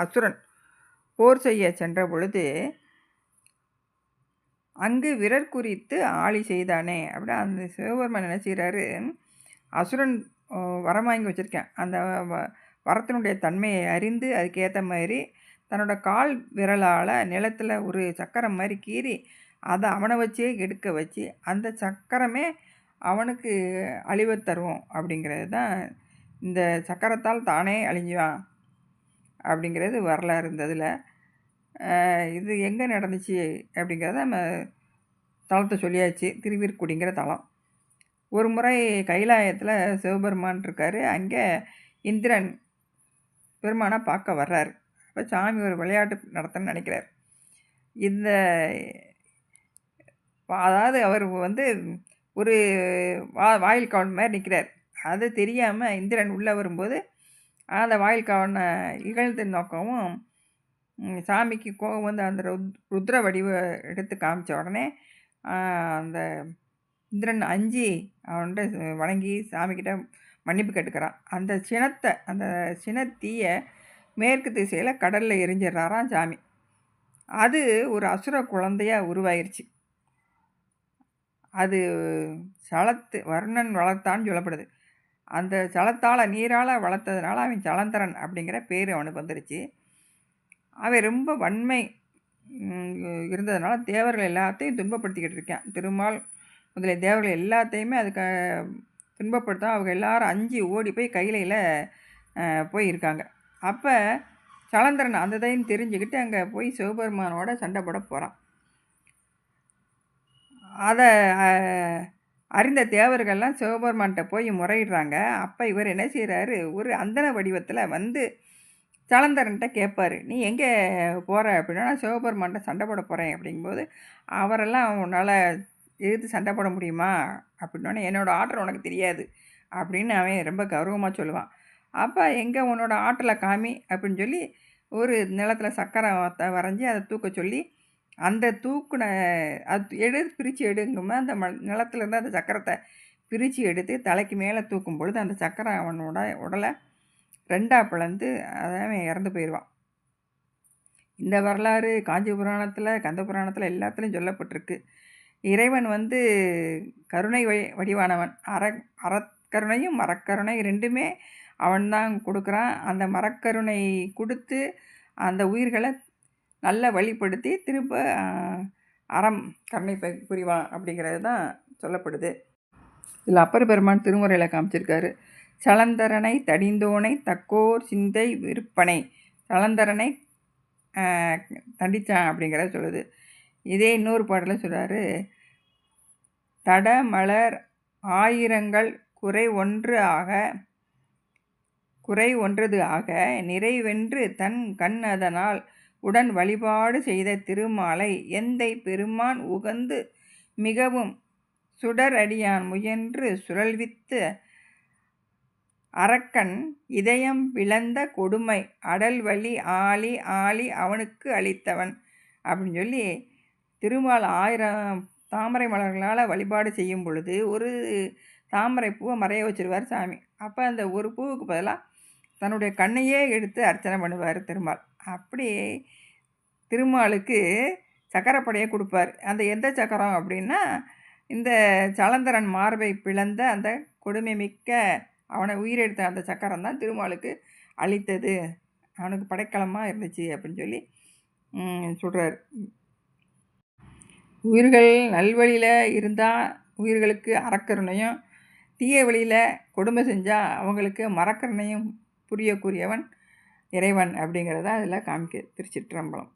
அசுரன். போர் செய்ய சென்ற பொழுது அங்கு விரற் குறித்து ஆளி செய்தானே அப்படின்னா அந்த சிவபெருமன் என்ன செய்கிறாரு அசுரன் வரம் வாங்கி வச்சுருக்கேன். அந்த வரத்தினுடைய தன்மையை அறிந்து அதுக்கேற்ற மாதிரி தன்னோட கால் விரலால் நிலத்தில் ஒரு சக்கரம் மாதிரி கீறி அதை அவனை வச்சே எடுக்க வச்சு அந்த சக்கரமே அவனுக்கு அழிவை தருவோம் அப்படிங்கிறது தான் இந்த சக்கரத்தால் தானே அழிஞ்சுவான். அப்படிங்கிறது வரலாறு இருந்ததில் இது எங்கே நடந்துச்சு அப்படிங்கிறத நம்ம தளத்தை சொல்லியாச்சு. திருவிற்குடிங்கிற தளம். ஒரு முறை கைலாயத்தில் சிவபெருமான் இருக்கார். அங்கே இந்திரன் பெருமானை பார்க்க வர்றார். அப்போ சாமி ஒரு விளையாட்டு நடத்தன்னு நினைக்கிறார். இந்த அதாவது அவர் வந்து ஒரு வா வாயில் கவுண்ட் மாதிரி நிற்கிறார். அது தெரியாமல் இந்திரன் உள்ளே வரும்போது அந்த வாயில்காவனை இகழ்ந்து நோக்கவும் சாமிக்கு கோபம் வந்து அந்த ருத்ர வடிவை எடுத்து காமிச்ச உடனே அந்த இந்திரன் அஞ்சு அவன்கிட்ட வணங்கி சாமிக்கிட்ட மன்னிப்பு கேட்டுக்கிறான். அந்த சினத்தை அந்த சினத்தீயை மேற்கு திசையில் கடலில் எரிஞ்சிடுறாராம் சாமி. அது ஒரு அசுர குழந்தையாக உருவாயிருச்சு. அது சளத்து வர்ணன் வளர்த்தான்னு சொல்லப்படுது. அந்த சலத்தால் நீரால் வளர்த்ததுனால அவன் சலந்தரன் அப்படிங்கிற பேர் அவனுக்கு வந்துருச்சு. அவன் ரொம்ப வன்மை இருந்ததுனால தேவர்கள் எல்லாத்தையும் துன்பப்படுத்திக்கிட்டு இருக்கான். திருமால் முதலிய தேவர்கள் எல்லாத்தையுமே அதுக்கு துன்பப்படுத்தும் அவங்க எல்லாரும் அஞ்சு ஓடி போய் கையிலையில் போயிருக்காங்க. அப்போ சலந்திரன் அந்த இதையும் தெரிஞ்சுக்கிட்டு அங்கே போய் சிவபெருமானோட சண்டை போட போகிறான் அதை அறிந்த தேவர்கள்லாம் சிவபெருமான்கிட்ட போய் முறையிடுறாங்க. அப்போ இவர் என்ன செய்கிறாரு ஒரு அந்தன வடிவத்தில் வந்து சலந்தரன்ட்ட கேட்பார் நீ எங்கே போகிற அப்படின்னா நான் சிவபெருமான்கிட்ட சண்டை போட போகிறேன் அப்படிங்கும்போது அவரெல்லாம் உன்னால் எதிர்த்து சண்டை போட முடியுமா? அப்படின்னோடனே என்னோடய ஆற்றல் உனக்கு தெரியாது. அப்படின்னு அவன் ரொம்ப கௌரவமாக சொல்லுவான். அப்போ எங்கே உன்னோட ஆற்றலை காமி? அப்படின்னு சொல்லி ஒரு நிலத்தில் சக்கரை வரைஞ்சி அதை தூக்க சொல்லி அந்த தூக்குன அது எடு பிரித்து எடுங்கும்போது அந்த ம நிலத்துலேருந்து அந்த சக்கரத்தை பிரித்து எடுத்து தலைக்கு மேலே தூக்கும் பொழுது அந்த சக்கரம் அவனோட உடலை ரெண்டாக பிளந்து அதான் இறந்து போயிடுவான் இந்த வரலாறு காஞ்சி புராணத்தில் கந்த புராணத்தில் எல்லாத்துலேயும் சொல்லப்பட்டிருக்கு. இறைவன் வந்து கருணை வழி வடிவானவன். அற அறக்கருணையும் மரக்கருணை ரெண்டுமே அவன்தான் கொடுக்குறான். அந்த மரக்கருணை கொடுத்து அந்த உயிர்களை நல்லா வழிப்படுத்தி திரும்ப அறம் கருணை புரிவான் அப்படிங்கிறது தான் சொல்லப்படுது. இதில் அப்பர் பெருமான் திருமுறையில் காமிச்சிருக்காரு. சலந்தரனை தடிந்தோனை தக்கோர் சிந்தை விற்பனை சலந்தரனை தண்டித்தான் அப்படிங்கிறத சொல்லுது. இதே இன்னொரு பாடலில் சொல்கிறாரு தட மலர் ஆயிரங்கள் குறை ஒன்று ஆக குறை ஒன்றது ஆக நிறைவென்று தன் கண் அதனால் உடன் வழிபாடு செய்த திருமாலை எந்தை பெருமான் உகந்து மிகவும் சுடரடியான் முயன்று சுழல்வித்து அரக்கன் இதயம் விளந்த கொடுமை அடல் வழி ஆளி ஆளி அவனுக்கு அளித்தவன். அப்படின்னு சொல்லி திருமால் ஆயிரம் தாமரை மலர்களால் வழிபாடு செய்யும் பொழுது ஒரு தாமரை பூவை மறைய வச்சுருவார் சாமி. அப்போ அந்த ஒரு பூவுக்கு பதிலாக தன்னுடைய கண்ணையே எடுத்து அர்ச்சனை பண்ணுவார் திருமால். அப்படி திருமாலுக்கு சக்கரப்படையை கொடுப்பார். அந்த எந்த சக்கரம் அப்படின்னா இந்த சலந்தரன் மார்பை பிளந்த அந்த கொடுமை மிக்க அவனை உயிரெடுத்த அந்த சக்கரம் தான் திருமாலுக்கு அளித்தது. அவனுக்கு படைக்கலமாக இருந்துச்சு அப்படின்னு சொல்லி சொல்கிறார் உயிர்கள் நல்வழியில் இருந்தால் உயிர்களுக்கு அறக்கருணையும் தீய வழியில் கொடுமை செஞ்சால் அவங்களுக்கு மறக்கருணையும் புரியக்கூடியவன் இறைவன் அப்படிங்கிறத அதில் காமிக்க திருச்சிற்றம்பலம்